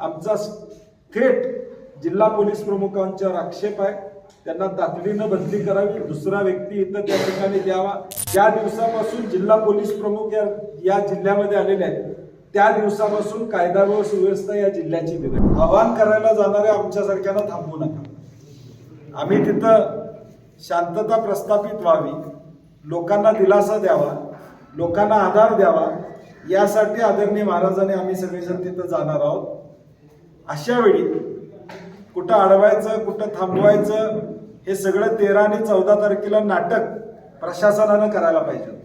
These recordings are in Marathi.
आमचा थेट जिल्हा पोलीस प्रमुखांच्यावर आक्षेप आहे. त्यांना तातडीनं बदली करावी. दुसरा व्यक्ती इथं त्या ठिकाणी द्यावा. ज्या दिवसापासून जिल्हा पोलीस प्रमुख या या जिल्ह्यामध्ये आलेले आहेत त्या दिवसापासून कायदा व सुव्यवस्था या जिल्ह्याची बिघड आव्हान करायला जाणाऱ्या आमच्यासारख्यांना थांबवू नका. आम्ही तिथं शांतता प्रस्थापित व्हावी. लोकांना दिलासा द्यावा. लोकांना आधार द्यावा. यासाठी आदरणीय महाराजांनी आम्ही सगळेजण तिथं जाणार आहोत. अशा वेळी कुठं अडवायचं कुठं थांबवायचं हे सगळं तेरा आणि चौदा तारखेला नाटक प्रशासनानं करायला पाहिजे.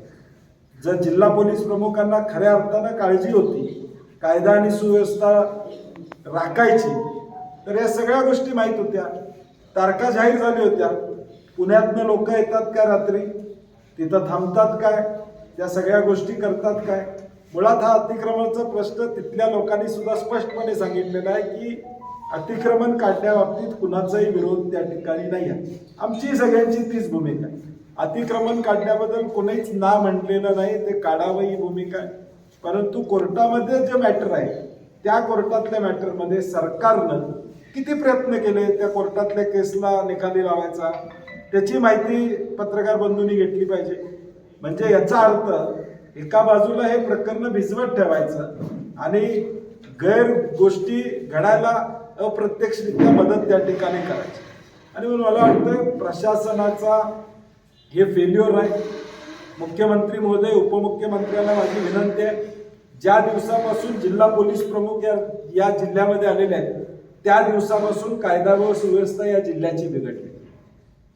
जर जिल्हा पोलीस प्रमुखांना खऱ्या अर्थानं काळजी होती कायदा आणि सुव्यवस्था राखायची तर या सगळ्या गोष्टी माहीत होत्या. तारखा जाहीर झाल्या होत्या. पुण्यातनं लोक येतात काय रात्री? तिथं थांबतात काय? त्या सगळ्या गोष्टी करतात काय? मुळात हा अतिक्रमणाचा प्रश्न तिथल्या लोकांनी सुद्धा स्पष्टपणे सांगितलेला आहे की अतिक्रमण काढण्याबाबतीत कुणाचाही विरोध त्या ठिकाणी नाही आहे. आमची सगळ्यांची तीच भूमिका आहे. अतिक्रमण काढण्याबद्दल कोणीच ना म्हटलेलं नाही ते काढावं ही भूमिका आहे. परंतु कोर्टामध्ये जे मॅटर आहे त्या कोर्टातल्या मॅटरमध्ये सरकारनं किती प्रयत्न केले? त्या कोर्टातल्या केसला निकाली लावायचा. त्याची माहिती पत्रकार बंधूंनी घेतली पाहिजे. म्हणजे याचा अर्थ एका बाजूला हे प्रकरण भिजवत ठेवायचं आणि गैर गोष्टी घडायला अप्रत्यक्षरित्या मदत त्या ठिकाणी करायची. आणि म्हणून मला वाटतं प्रशासनाचा हे फेल्युअर आहे. मुख्यमंत्री महोदय उपमुख्यमंत्र्यांना माझी विनंती आहे ज्या दिवसापासून जिल्हा पोलीस प्रमुख या या जिल्ह्यामध्ये आलेले आहेत त्या दिवसापासून कायदा व सुव्यवस्था या जिल्ह्याची बिघडली.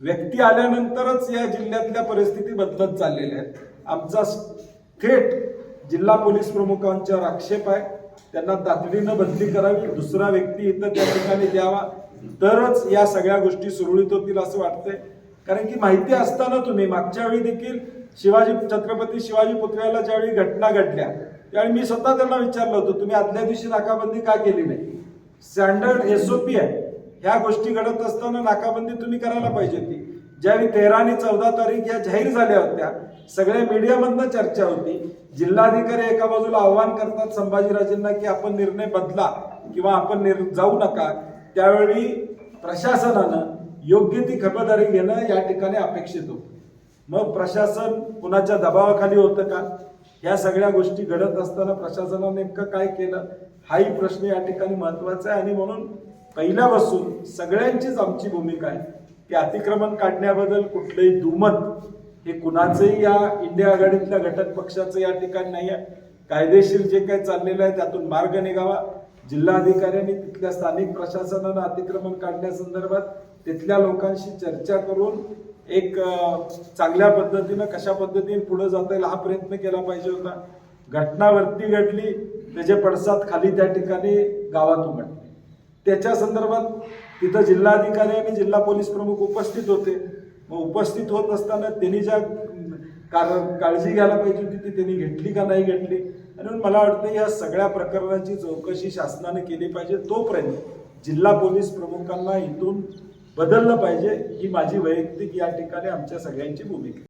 व्यक्ती आल्यानंतरच या जिल्ह्यातल्या परिस्थिती बदलत चाललेल्या आहेत. आमचा थेट जिल्हा पोलीस प्रमुखांच्यावर आक्षेप आहे. त्यांना तातडीनं बदली करावी दुसरा व्यक्ती इथं त्या ठिकाणी द्यावा. तरच या सगळ्या गोष्टी सुरळीत होतील असं वाटतंय. कारण की माहिती असताना तुम्ही मागच्या वेळी देखील शिवाजी छत्रपती शिवाजी पुतळ्याला ज्यावेळी घटना घडल्या त्यावेळी मी स्वतः त्यांना विचारलं होतं तुम्ही आदल्या दिवशी नाकाबंदी का केली नाही? स्टँडर्ड एसओपी आहे. ह्या गोष्टी घडत असताना नाकाबंदी तुम्ही करायला पाहिजे ती ज्यावेळी तेरा आणि चौदा तारीख या जाहीर झाल्या होत्या सगळ्या मीडियामधनं चर्चा होती. जिल्हाधिकारी एका बाजूला आव्हान करतात संभाजीराजेंना की आपण निर्णय बदला किंवा आपण निर् जाऊ नका. त्यावेळी प्रशासनानं योग्य ती खबरदारी घेणं या ठिकाणी अपेक्षित होतं. मग प्रशासन कुणाच्या दबावाखाली होतं का? या सगळ्या गोष्टी घडत असताना प्रशासनानं नेमकं काय केलं? हाही प्रश्न या ठिकाणी महत्त्वाचा आहे आणि म्हणून पहिल्यापासून सगळ्यांचीच आमची भूमिका आहे. की अतिक्रमण काढण्याबद्दल कुठलंही दुमत हे कुणाचंही या इंडिया आघाडीतल्या घटक पक्षाचं या ठिकाणी नाही आहे कायदेशीर जे काही चाललेलं आहे त्यातून मार्ग निघावा. जिल्हाधिकाऱ्यांनी तिथल्या स्थानिक प्रशासनानं अतिक्रमण काढण्यासंदर्भात तिथल्या लोकांशी चर्चा करून एक चांगल्या पद्धतीनं कशा पद्धतीने पुढे जाता येईल हा प्रयत्न केला पाहिजे होता. घटनावरती घडली त्याचे पडसाद खाली त्या ठिकाणी गावात उमटले. त्याच्या संदर्भात तिथं जिल्हाधिकारी आणि जिल्हा पोलीस प्रमुख उपस्थित होते. मग उपस्थित होत असताना त्यांनी ज्या कार- काळजी घ्यायला पाहिजे होती ती त्यांनी घेतली का नाही घेतली? आणि मला वाटतं या सगळ्या प्रकरणाची चौकशी शासनाने केली पाहिजे. तोपर्यंत जिल्हा पोलीस प्रमुखांना इथून बदललं पाहिजे ही माझी वैयक्तिक या ठिकाणी आमच्या सगळ्यांची भूमिका आहे.